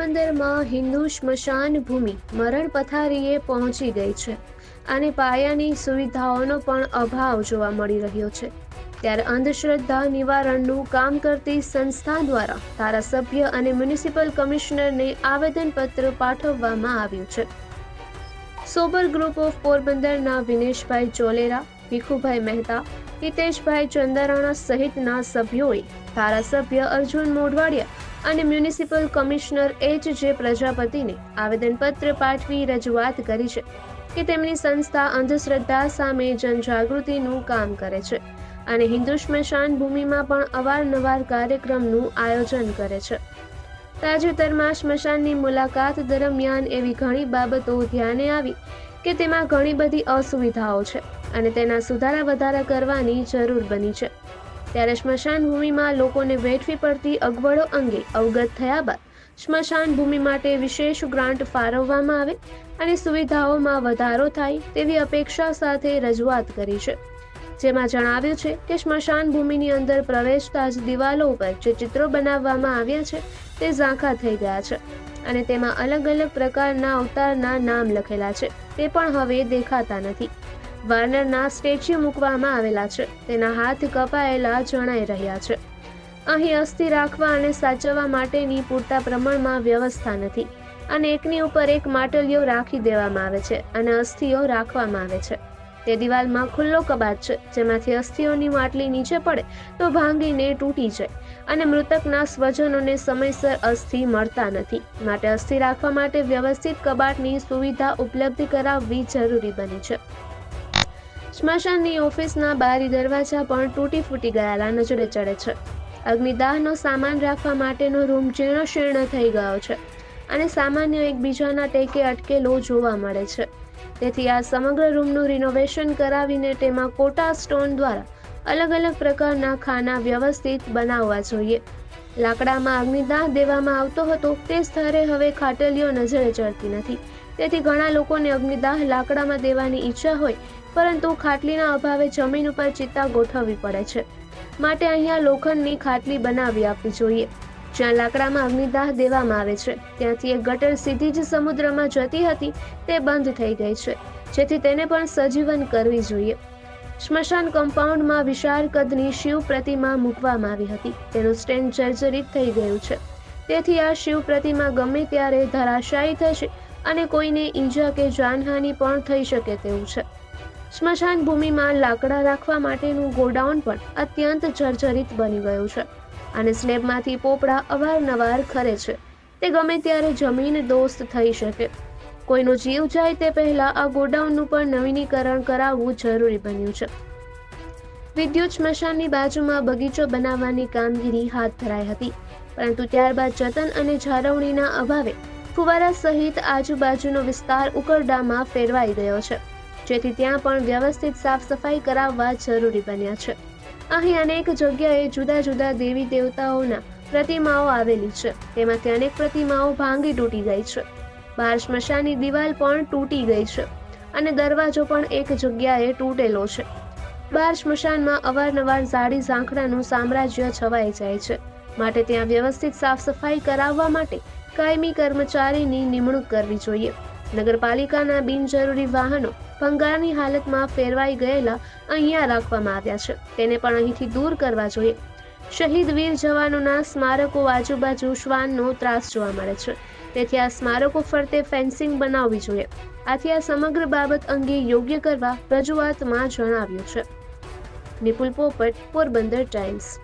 હિન્દુ સ્મશાન ભૂમિ મરણ પથારીએ પહોંચી ગઈ છે અને પાયાની સુવિધાઓનો પણ અભાવ જોવા મળી રહ્યો છે. ત્યારે અંધશ્રદ્ધા નિવારણનું કામ કરતી સંસ્થા દ્વારા ધારાસભ્ય અને મ્યુનિસિપલ કમિશનરને આવેદનપત્ર પાઠવવામાં આવ્યું છે. સોબર ગ્રુપ ઓફ પોરબંદરના વિનેશભાઈ ચોલેરા, ભીખુભાઈ મહેતા, હિતેશભાઈ ચંદારાણા સહિતના સભ્યોએ ધારાસભ્ય અર્જુન મોઢવાડિયા અને મ્યુનિસિપલ કમિશનર એચ જે પ્રજાપતિને આવેદનપત્ર પાઠવી રજૂઆત કરી છે કે તેમની સંસ્થા અંધશ્રદ્ધા સામે જનજાગૃતિનું કામ કરે છે અને હિન્દુ સ્મશાન ભૂમિમાં પણ અવારનવાર કાર્યક્રમનું આયોજન કરે છે. તાજેતરમાં સ્મશાનની મુલાકાત દરમિયાન એવી ઘણી બાબતો ધ્યાને આવી કે તેમાં ઘણી બધી અસુવિધાઓ છે અને તેના સુધારા વધારા કરવાની જરૂર બની છે. ત્યારે સ્મશાન ભૂમિમાં લોકોને વેઠવી પડતી અગવડો અંગે અવગત થયા બાદ સ્મશાન ભૂમિ માટે વિશેષ ગ્રાન્ટ ફાળવવામાં આવે અને સુવિધાઓમાં વધારો થાય તેવી અપેક્ષા સાથે રજૂઆત કરી છે. જેમાં જણાવ્યું છે કે સ્મશાન ભૂમિની અંદર પ્રવેશતા જ દિવાલો ઉપર જે ચિત્રો બનાવવામાં આવ્યા છે તે ઝાંખા થઈ ગયા છે અને તેમાં અલગ અલગ પ્રકારના અવતારના નામ લખેલા છે. તે પણ હવે દેખાતા નથી. વાર્નરના સ્ટેચ્યુ મૂકવામાં આવેલા છે. તેના હાથ કપાયેલા જણાઈ રહ્યા છે. અહીં અસ્થિ રાખવા અને સાચવવા માટેની પૂરતા પ્રમાણમાં વ્યવસ્થા નથી. અને એકની ઉપર એક માટલીઓ રાખી દેવામાં આવે છે અને અસ્થિઓ રાખવામાં આવે છે. તે દિવાલમાં ખુલ્લો કબાટ છે. જેમાંથી અસ્થિઓની માટલી નીચે પડે તો ભાંગીને તૂટી જાય અને મૃતકના સ્વજનોને સમયસર અસ્થિ મળતા નથી. માટે અસ્થિ રાખવા માટે વ્યવસ્થિત કબાટની સુવિધા ઉપલબ્ધ કરાવવી જરૂરી બની છે. સ્મશાનની ઓફિસના બારી દરવાજા પણ તૂટી ફૂટી ગયેલા નજરે ચડે છે. અગ્નિદાહનો સામાન રાખવા માટેનો રૂમ જીર્ણશીર્ણ થઈ ગયો છે અને સામાન્ય એકબીજાના ટેકે અટકેલો જોવા મળે છે. તેથી આ સમગ્ર રૂમનું રિનોવેશન કરાવીને તેમાં કોટા સ્ટોન દ્વારા અલગ અલગ પ્રકારના ખાના વ્યવસ્થિત બનાવવા જોઈએ. લાકડામાં અગ્નિદાહ દેવામાં આવતો હતો તે સ્તરે હવે ખાટલીઓ નજરે ચડતી નથી. તેથી ઘણા લોકોને અગ્નિદાહ લાકડામાં દેવાની ઈચ્છા હોય, પરંતુ ખાટલીના અભાવે જમીન ઉપર ચિત્તા ગોઠવવી પડે છે. માટે અહીંયા લોખંડની ખાટલી બનાવી આપવી જોઈએ. જ્યાં લાકડામાં અગ્નિદાહ દેવામાં આવે છે, ત્યાંથી એક ગટર સીધી જ સમુદ્રમાં જતી હતી, તે બંધ થઈ ગઈ છે. જેથી તેને પણ સજીવન કરવી જોઈએ. સ્મશાન કમ્પાઉન્ડમાં વિશાળ કદની શિવ પ્રતિમા મૂકવામાં આવી હતી. તેનું સ્ટેન્ડ જર્જરિત થઈ ગયું છે. તેથી આ શિવ પ્રતિમા ગમે ત્યારે ધરાશાયી થશે અને કોઈને ઈજા કે જાનહાનિ પણ થઈ શકે તેવું છે. સ્મશાન ભૂમિમાં લાકડા રાખવા માટેનું ગોડાઉન પણ અત્યંત જર્જરિત બની ગયું છે અને સ્લેબમાંથી પોપડા અવારનવાર ખરે છે. તે ગમે ત્યારે જમીન દોસ્ત થઈ શકે. કોઈનો જીવ જાય તે પહેલા આ ગોડાઉનનું પણ નવીનીકરણ કરાવવું જરૂરી બન્યું છે. વિદ્યુત સ્મશાનની બાજુમાં બગીચો બનાવવાની કામગીરી હાથ ધરાઈ હતી, પરંતુ ત્યારબાદ જતન અને જાળવણીના અભાવે ફુવારા સહિત આજુબાજુનો વિસ્તાર ઉકરડામાં ફેરવાઈ ગયો છે. જેથી ત્યાં પણ વ્યવસ્થિત સાફ સફાઈ કરાવવા જરૂરી બન્યા છે. અહીં અનેક જગ્યાએ જુદા જુદા દેવી દેવતાઓના પ્રતિમાઓ આવેલી છે. તેમાંથી અનેક પ્રતિમાઓ ભાંગી તૂટી ગઈ છે. બહાર સ્મશાનની દિવાલ પણ તૂટી ગઈ છે અને દરવાજો પણ એક જગ્યાએ તૂટેલો છે. બાર સ્મશાનમાં અવારનવાર ઝાડી ઝાંખડાનું સામ્રાજ્ય છવાઈ જાય છે. માટે ત્યાં વ્યવસ્થિત સાફ સફાઈ કરાવવા માટે કાયમી કર્મચારીની નિમણૂક કરવી જોઈએ. નગરપાલિકાના બિનજરૂરી વાહનો ભંગારની હાલતમાં ફેરવાઈ ગયેલા અહીંયા રાખવામાં આવ્યા છે. તેને પણ અહીંથી દૂર કરવા જોઈએ. શહીદ વીર જવાનોના સ્મારકો આજુબાજુ શ્વાનનો ત્રાસ જોવા મળે છે. તેથી આ સ્મારકો ફરતે ફેન્સિંગ બનાવવી જોઈએ. આથી આ સમગ્ર બાબત અંગે યોગ્ય કરવા રજૂઆતમાં જણાવ્યું છે. નિપુલ પોપટ, પોરબંદર ટાઈમ્સ.